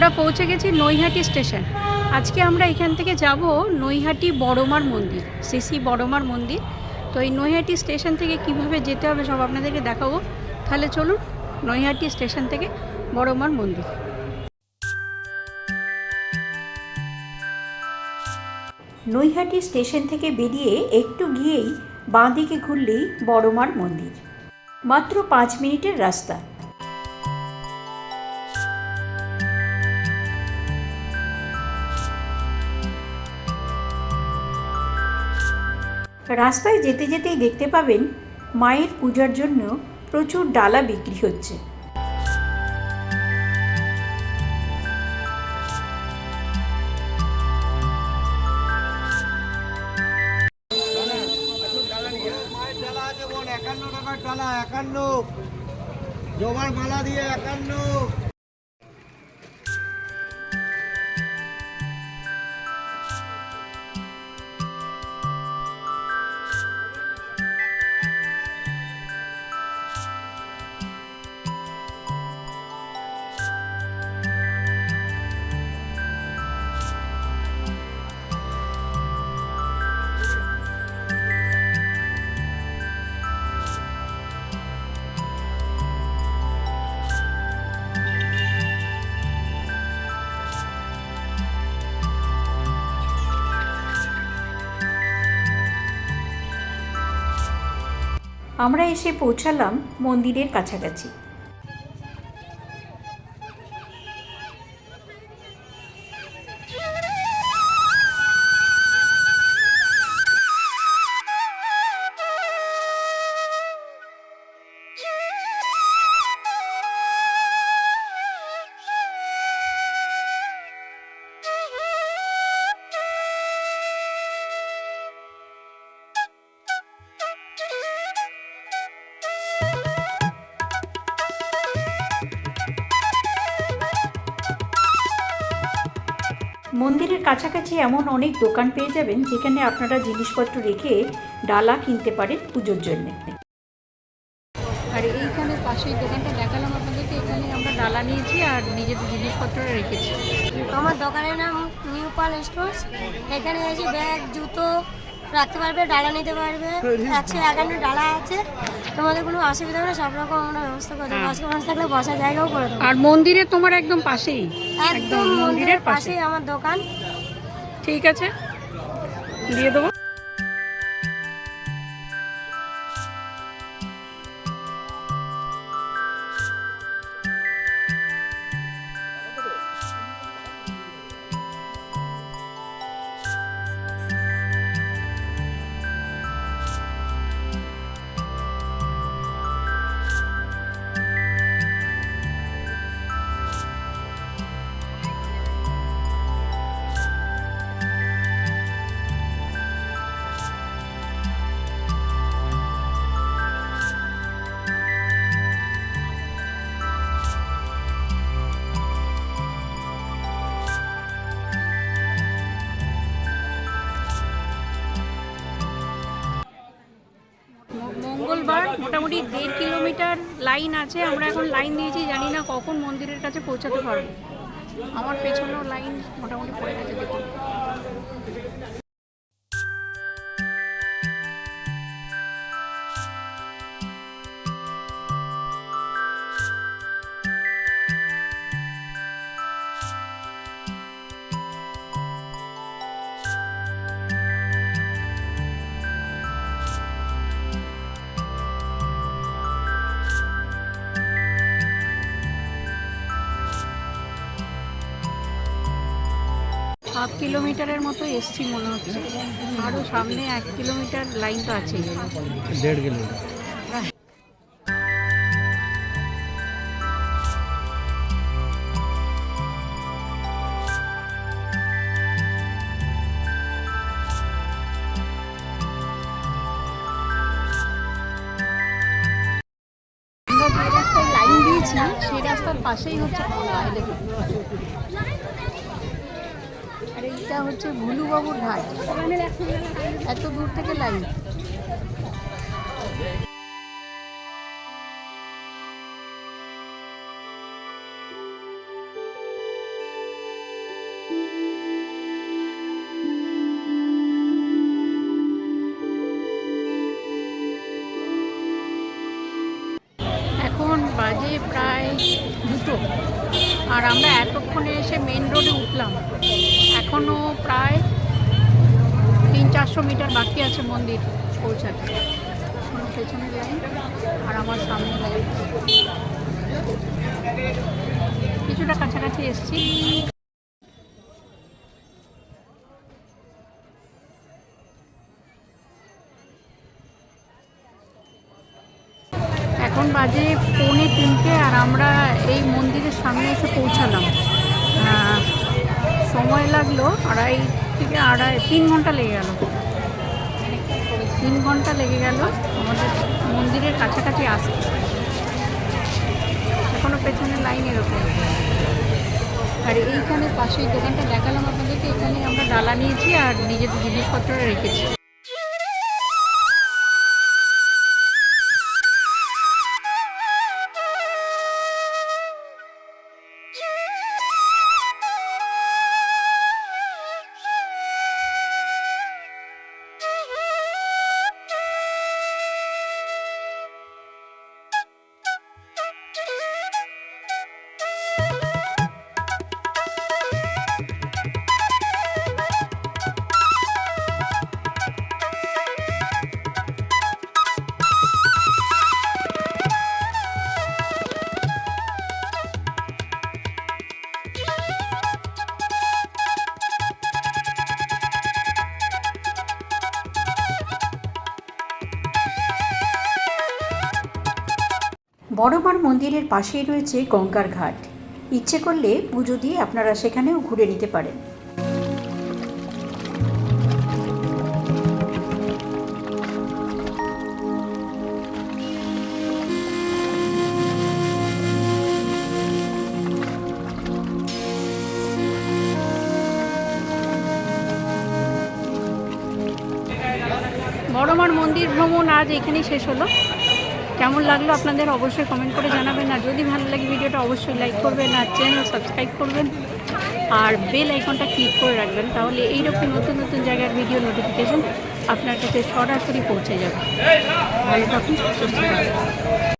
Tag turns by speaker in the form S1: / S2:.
S1: আমরা পৌঁছে গেছি নৈহাটি স্টেশন। আজকে আমরা এখান থেকে যাব নৈহাটি বড়মার মন্দির সিসি বড়মার মন্দির। তো এই নৈহাটি স্টেশন থেকে কীভাবে যেতে হবে সব আপনাদেরকে দেখাবো। তাহলে চলুন নৈহাটি স্টেশন থেকে বড়মার মন্দির।
S2: নৈহাটি স্টেশন থেকে বেরিয়ে একটু গিয়েই বাঁদিকে ঘুরলেই বড়মার মন্দির। মাত্র পাঁচ মিনিটের রাস্তা। রাস্তায় যেতে যেতেই দেখতে পাবেন মায়ের পূজার জন্য প্রচুর ডালা বিক্রি হচ্ছে।
S3: একান্ন টাকার ডালা, একান্ন। জমার মালা দিয়ে একান্ন।
S2: আমরা এসে পৌঁছালাম মন্দিরের কাছাকাছি। মন্দিরের কাছাকাছি এমন অনেক দোকান পেয়ে যাবেন যেখানে আপনারা জিনিসপত্র রেখে ডালা কিনতে পারেন পুজোর জন্য।
S1: আর এইখানে পাশেই দোকানটা দেখালাম আপনাদেরকে এখানে আমরা ডালা নিয়েছি আর নিজেদের জিনিসপত্র রেখেছি।
S4: আমার দোকানের নাম নিউ পাল স্টোর্স। এখানে এসে ব্যাগ জুতো রাখতে পারবে ডালা নিতে পারবে। একশো একান্ন ডালা আছে। তোমাদের কোনো অসুবিধা হবে না সব রকম আমরা ব্যবস্থা করে দেবো। বসে মানুষ থাকলে বসার জায়গাও করে দেবো।
S1: আর মন্দিরে তোমার একদম পাশেই
S4: একদম মন্দিরের পাশেই আমার দোকান।
S1: ঠিক আছে দিয়ে দেবো। দেড় কিলোমিটার লাইন আছে। আমরা এখন লাইন দিয়েছি, জানি না কখন মন্দিরের কাছে পৌঁছাতে পারব। আমার পেছনেও লাইন মোটামুটি পড়ে গেছে দেখুন। হাফ কিলোমিটারের মতো এসছি মনে হচ্ছে। আরও সামনে এক কিলোমিটার লাইন তো আছেই।
S3: দেড় কিলোমিটার।
S1: লাইন দিয়েছি সেই রাস্তার পাশেই হচ্ছে এটা হচ্ছে ভুলুবাবুর ঘাট। এত দূর থেকে লাইট বাজে প্রায় দুটো। আর আমরা এতক্ষণে এসে মেন রোডে উঠলাম। এখনও প্রায় তিন চারশো মিটার বাকি আছে মন্দির পৌঁছাতে। এখন পেছনে যাই আর আমার সামনে কিছুটা কাছাকাছি এসছি। এখন বাজে পৌনে তিনটে, আর আমরা এই মন্দিরের সামনে এসে পৌঁছালাম। সময় লাগল, আড়াই থেকে আড়াই, তিন ঘণ্টা লেগে গেল। তিন ঘণ্টা লেগে গেল আমাদের মন্দিরের কাছাকাছি আসতে। এখনও পেছনে লাইন এরকম আর এইখানে পাশেই দোকানটা দেখালাম আপনাদেরকে, এখানে আমরা ডালা নিয়েছি আর নিজেদের জিনিসপত্র রেখেছি।
S2: বড়মার মন্দিরের পাশেই রয়েছে গঙ্গার ঘাট। ইচ্ছে করলে পুজো দিয়ে আপনারা সেখানেও ঘুরে নিতে পারেন।
S1: বড়মার মন্দির ভ্রমণ আজ এখানেই শেষ হলো। কেমন লাগল আপনাদের অবশ্যই কমেন্ট করে জানাবেন। আর যদি ভালো লাগে ভিডিওটা অবশ্যই লাইক করবেন আর চ্যানেল সাবস্ক্রাইব করবেন। আর বেল আইকনটা ক্লিক করে রাখবেন, তাহলে এইরকম নতুন নতুন জায়গার ভিডিও নোটিফিকেশন আপনার কাছে সরাসরি পৌঁছে যাবে। ভালো থাকুন, সুস্থ থাকুন।